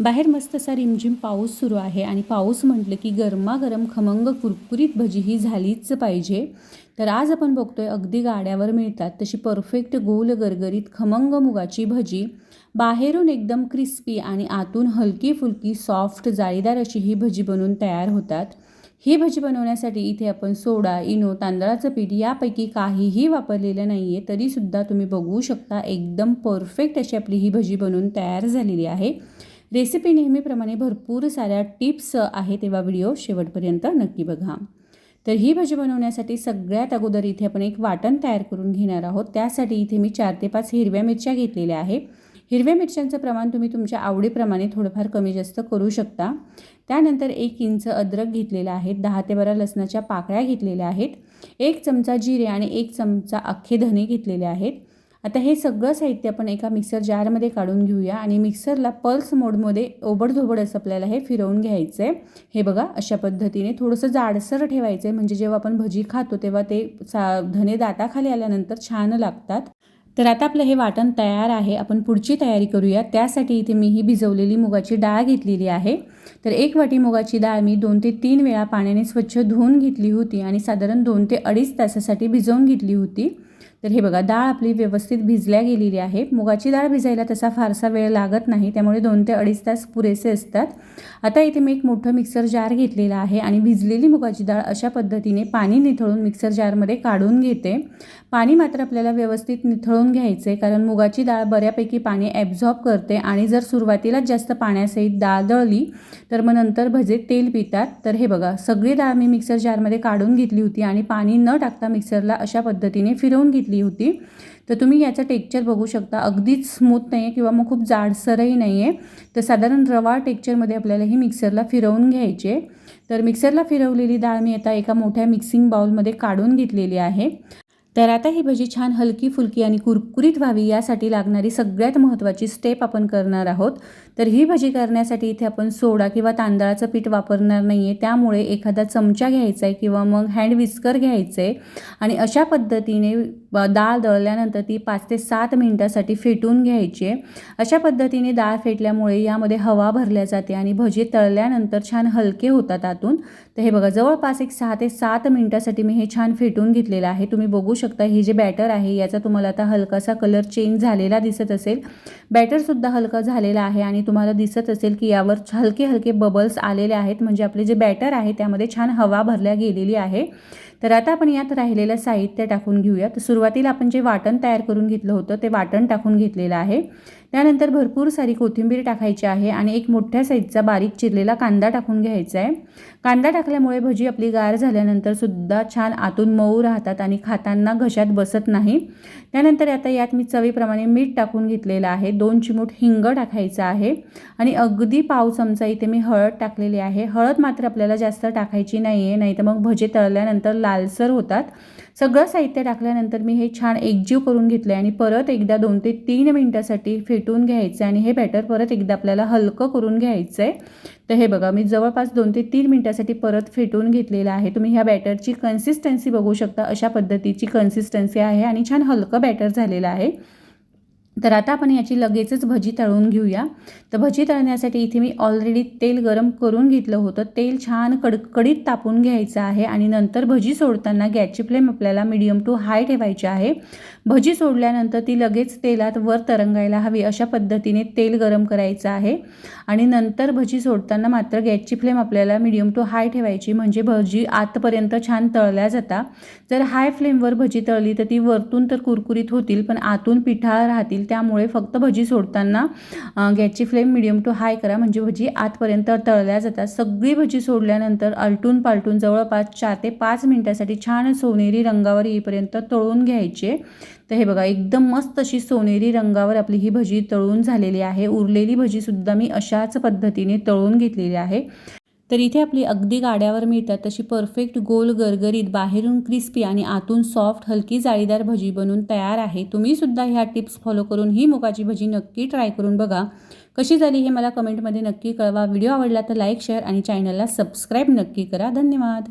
बाहेर मस्त असा रिमझिम पाऊस सुरू आहे आणि पाऊस म्हटलं की गरमागरम खमंग कुरकुरीत भजी ही झालीच पाहिजे. तर आज आपण बघतोय अगदी गाड्यावर मिळतात तशी परफेक्ट गोल गरगरीत खमंग मुगाची भजी. बाहेरून एकदम क्रिस्पी आणि आतून हलकी फुलकी सॉफ्ट जाळीदार अशी ही भजी बनवून तयार होतात. ही भजी बनवण्यासाठी इथे आपण सोडा इनो तांदळाचं पीठ यापैकी काहीही वापरलेलं नाही आहे तरीसुद्धा तुम्ही बघू शकता एकदम परफेक्ट अशी आपली ही भजी बनवून तयार झालेली आहे. रेसिपी नेहमीप्रमाणे भरपूर साऱ्या टिप्स आहे तेव्हा व्हिडिओ शेवटपर्यंत नक्की बघा. तर ही भजी बनवण्यासाठी सगळ्यात अगोदर इथे आपण एक वाटण तयार करून घेणार आहोत. त्यासाठी इथे मी चार ते पाच हिरव्या मिरच्या घेतलेल्या आहे हिरव्या मिरच्यांचं प्रमाण तुम्ही तुमच्या आवडीप्रमाणे थोडंफार कमी जास्त करू शकता. त्यानंतर एक इंच अद्रक घेतलेला आहे. दहा ते बारा लसणाच्या पाकळ्या घेतलेल्या आहेत. एक चमचा जिरे आणि एक चमचा अख्खे धने घेतलेले आहेत. आता हे सगळं साहित्य आपण एका मिक्सर जारमध्ये काढून घेऊया आणि मिक्सरला पल्स मोडमध्ये ओबडधोबड असं आपल्याला हे फिरवून घ्यायचं आहे हे बघा अशा पद्धतीने थोडंसं जाडसर ठेवायचं आहे म्हणजे जेव्हा आपण भजी खातो तेव्हा ते सा धने दाताखाली आल्यानंतर छान लागतात. तर आता आपलं हे वाटण तयार आहे आपण पुढची तयारी करूया. त्यासाठी इथे मी ही भिजवलेली मुगाची डाळ घेतलेली आहे. तर एक वाटी मुगाची डाळ मी दोन ते तीन वेळा पाण्याने स्वच्छ धुवून घेतली होती आणि साधारण दोन ते अडीच तासासाठी भिजवून घेतली होती. तर हे बघा डाळ आपली व्यवस्थित भिजल्या गेलेली आहे. मुगाची डाळ भिजायला तसा फारसा वेळ लागत नाही त्यामुळे दोन ते अडीच तास पुरेसे असतात. आता इथे मी एक मोठं मिक्सर जार घेतलेला आहे आणि भिजलेली मुगाची डाळ अशा पद्धतीने पाणी निथळून मिक्सर जारमध्ये काढून घेते. पाणी मात्र आपल्याला व्यवस्थित निथळून घ्यायचे कारण मुगाची डाळ बऱ्यापैकी पाणी ॲब्झॉर्ब करते आणि जर सुरुवातीलाच जास्त पाण्यासहित डाळ दळली तर मग नंतर भजे तेल पितात. तर हे बघा सगळी डाळ मी मिक्सर जारमध्ये काढून घेतली होती आणि पाणी न टाकता मिक्सरला अशा पद्धतीने फिरवून घेतली होती. तर तुम्ही याचं टेक्चर बघू शकता. अगदीच स्मूथ नाही आहे किंवा मग खूप जाडसरही नाही आहे तर साधारण रवा टेक्चरमध्ये आपल्याला ही मिक्सरला फिरवून घ्यायचे. तर मिक्सरला फिरवलेली डाळ मी आता एका मोठ्या मिक्सिंग बाउलमध्ये काढून घेतलेली आहे. तर आता ही भजी छान हलकी फुलकी आणि कुरकुरीत व्हावी यासाठी लागणारी सगळ्यात महत्त्वाची स्टेप आपण करणार आहोत. तर ही भजी करण्यासाठी इथे आपण सोडा किंवा तांदळाचं पीठ वापरणार नाही आहे त्यामुळे एखादा चमचा घ्यायचा आहे किंवा मग हँड विस्कर घ्यायचं आहे आणि अशा पद्धतीने डाळ दळल्यानंतर ती पाच ते सात मिनटासाठी फेटून घ्यायची. आहे अशा पद्धतीने डाळ फेटल्यामुळे यामध्ये हवा भरल्या जाते आणि भजी तळल्यानंतर छान हलके होतात आतून. तर हे बघा जवळपास एक सहा ते सात मिनटासाठी मी हे छान फेटून घेतलेलं आहे. तुम्ही बघू शकता हे जे बॅटर आहे याचा तुम्हाला आता हलकासा कलर चेंज झालेला दिसत असेल. बॅटरसुद्धा हलका झालेला आहे आणि तुम्हाला दिसत असेल की यावर हलके हलके बबल्स आलेले आहेत. म्हणजे आपले जे बॅटर आहे त्यामध्ये छान हवा भरल्या गेलेली आहे. तर आता आपण यात राहिलेलं साहित्य टाकून घेऊया तर सुरुवातीला आपण जे वाटण तयार करून घेतलं होतं ते वाटण टाकून घेतलेलं आहे. त्यानंतर भरपूर सारी कोथिंबीर टाकायची आहे आणि एक मोठ्या साईजचा बारीक चिरलेला कांदा टाकून घ्यायचा आहे. कांदा टाकल्यामुळे भजी आपली गार झाल्यानंतर सुद्धा छान आतून मऊ राहतात आणि खाताना घशात बसत नाही. त्यानंतर आता यात मी चवीप्रमाणे मीठ टाकून घेतलेलं आहे. दोन चिमूट हिंग टाकायचं आहे आणि अगदी पाव चमचा इथे मी हळद टाकलेली आहे. हळद मात्र आपल्याला जास्त टाकायची नाही आहे नाही तर मग भजे तळल्यानंतर लालसर होतात. सगळं साहित्य टाकल्यानंतर मी हे छान एकजीव करून घेतलं आहे आणि परत एकदा दोन ते तीन मिनटासाठी फेटून घ्यायचं आणि हे बॅटर परत एकदा आपल्याला हलकं करून घ्यायचं आहे तर हे बघा मी जवळपास दोन ते तीन मिनटासाठी परत फेटून घेतलेलं आहे. तुम्ही ह्या बॅटरची कन्सिस्टन्सी बघू शकता. अशा पद्धतीची कन्सिस्टन्सी आहे आणि छान हलकं बॅटर झालेलं आहे. तर आता आपण याची लगेचच भजी तळून घेऊया. तर भजी तळण्यासाठी इथे मी ऑलरेडी तेल गरम करून घेतलं होतं. तेल छान कडकडीत तापून घ्यायचं आहे आणि नंतर भजी सोडताना गॅसची फ्लेम आपल्याला मिडियम टू हाय ठेवायची आहे. भजी सोडल्यानंतर ती लगेच तेलात वर तरंगायला हवी अशा पद्धतीने तेल गरम करायचं आहे. आणि नंतर भजी सोडताना मात्र गॅसची फ्लेम आपल्याला मिडियम टू हाय ठेवायची म्हणजे भजी आतपर्यंत छान तळल्या जातात जर हाय फ्लेमवर भजी तळली तर ती वरतून तर कुरकुरीत होतील पण आतून पिठाळ राहतील त्यामुळे फक्त भजी सोडताना गॅसची फ्लेम मिडियम टू हाय करा. म्हणजे भजी आतपर्यंत तळल्या जातात. सगळी भजी सोडल्यानंतर आलटून पालटून जवळपास चार ते पाच मिनटासाठी छान सोनेरी रंगावर येईपर्यंत तळून घ्यायचे. तर हे बघा एकदम मस्त अशी सोनेरी रंगावर आपली ही भजी तळून झालेली आहे. उरलेली भजीसुद्धा मी अशाच पद्धतीने तळून घेतलेली आहे. तर इथे आपली अगदी गाड्यावर मिळतात तशी परफेक्ट गोल गरगरीत बाहेरून क्रिस्पी आणि आतून सॉफ्ट हलकी जाळीदार भजी बनून तयार आहे. तुम्हीसुद्धा ह्या टिप्स फॉलो करून ही मुगाची भजी नक्की ट्राय करून बघा. कशी झाली हे मला कमेंटमध्ये नक्की कळवा. व्हिडिओ आवडला तर लाईक शेअर आणि चॅनलला सबस्क्राईब नक्की करा. धन्यवाद.